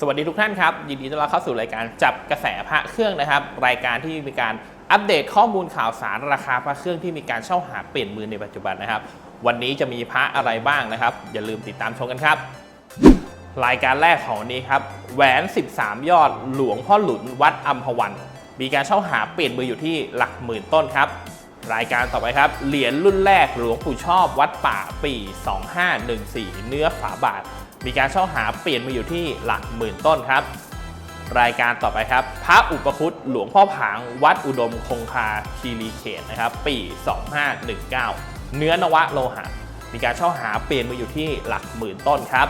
สวัสดีทุกท่านครับ ยินดีต้อนรับเข้าสู่รายการจับกระแสพระเครื่องนะครับ รายการที่มีการ อัปเดตข้อมูลข่าวสารราคาพระเครื่องที่มีการเช่าหาเปลี่ยนมือในปัจจุบันนะครับ วันนี้จะมีพระอะไรบ้างนะครับ อย่าลืมติดตามชมกันครับ รายการแรกของวันนี้ครับแหวน 13 ยอดหลวงพ่อหลุนวัดอัมพวัน มีการเช่าหาเปลี่ยนมืออยู่ที่หลักหมื่นต้นครับ รายการต่อไปครับเหรียญรุ่นแรกหลวงปู่ชอบวัดป่าปี 2514 เนื้อฝาบาท มีการเช่าหาเปลี่ยนมืออยู่ที่หลักหมื่นต้นครับ รายการต่อไปครับ พระอุปคุตหลวงพ่อผางวัดอุดมคงคาคีรีเขตนะครับ ปี 2519 เนื้อนวะโลหะ มีการเช่าหาเปลี่ยนมือยู่ที่หลักหมื่นต้นครับ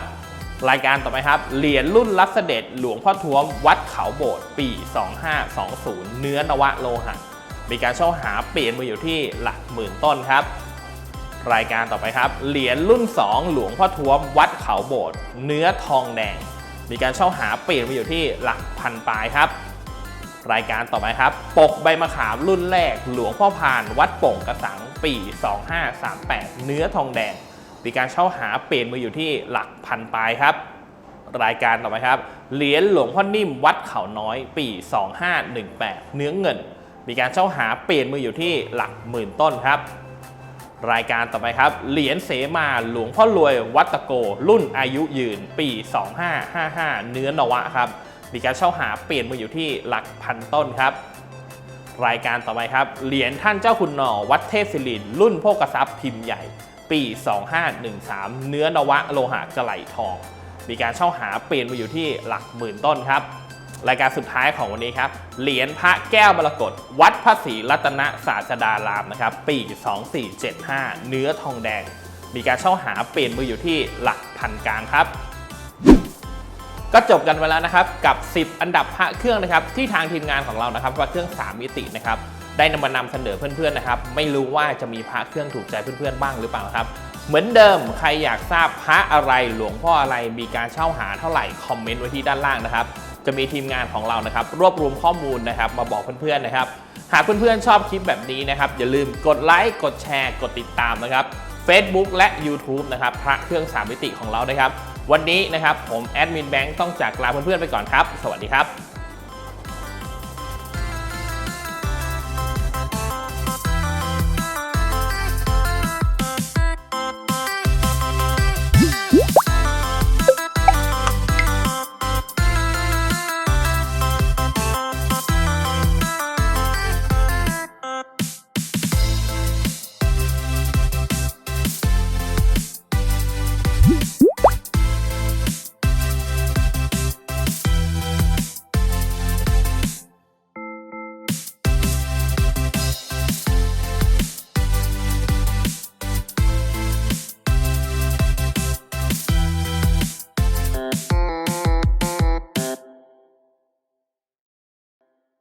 รายการต่อไปครับ เหรียญรุ่นรับเสด็จหลวงพ่อท้วมวัดเขาโบสถ์ปี 2520 เนื้อนวะโลหะ มีการเช่าหาเปลี่ยนมืออยู่ที่หลักหมื่นต้นครับรายการต่อไปครับ เหรียญรุ่น 2 หลวงพ่อท้วมวัดเขาโบสถ์เนื้อทองแดง มีการเช่าหาเปลี่ยนมาอยู่ที่หลักพันปลายครับ รายการต่อไปครับ ปกใบมะขามรุ่นแรก หลวงพ่อพาน วัดโป่งกระสังปี 2538 เนื้อทองแดง มีการเช่าหาเปลี่ยนมาอยู่ที่หลักพันปลายครับ รายการต่อไปครับ เหรียญหลวงพ่อนิ่มวัดเขาน้อยปี 2518 เนื้อเงิน มีการเช่าหาเปลี่ยนมืออยู่ที่หลักหมื่นต้นครับ รายการต่อไปครับ เหรียญเสมาหลวงพ่อรวยวัตโก รุ่นอายุยืน ปี 2555 เนื้อนวะครับ มีการเช่าหาเปลี่ยนมืออยู่ที่หลักพันต้นครับ รายการต่อไปครับ เหรียญท่านเจ้าคุณหน่อวัดเทพศิรินรุ่นโภกทรัพย์พิมพ์ใหญ่ ปี 2513 เนื้อนวะโลหะกระไหลทอง มีการเช่าหาเปลี่ยนมาอยู่ที่หลักหมื่นต้นครับ รายการสุดท้ายของวันนี้ครับ เหรียญพระแก้วมรกตวัดพระศรีรัตนศาสดารามนะครับ ปี 2475 เนื้อทองแดง มีการเช่าหาเปลี่ยนมืออยู่ที่หลักพันกลางครับ ก็จบกันไปแล้วนะครับ กับ 10 อันดับพระเครื่องนะครับ ที่ทางทีมงานของเรานะครับพระเครื่อง 3 มิตินะครับได้นำมานำเสนอเพื่อนๆนะครับ ไม่รู้ว่าจะมีพระเครื่องถูกใจเพื่อนๆบ้างหรือเปล่าครับ เหมือนเดิมใครอยากทราบพระอะไรหลวงพ่ออะไรมีการเช่าหาเท่าไหร่คอมเมนต์ไว้ที่ด้านล่างนะครับ จะมีทีมงานของเรานะครับรวบรวมข้อมูลนะครับมาบอกเพื่อนๆนะครับ หากเพื่อนๆชอบคลิปแบบนี้นะครับ อย่าลืมกดไลค์กดแชร์ กดติดตามนะครับ Facebook และ YouTube นะครับพระเครื่องสามมิติของเรานะครับ วันนี้นะครับผมแอดมินแบงค์ต้องจากลาเพื่อนๆไปก่อนครับ สวัสดีครับ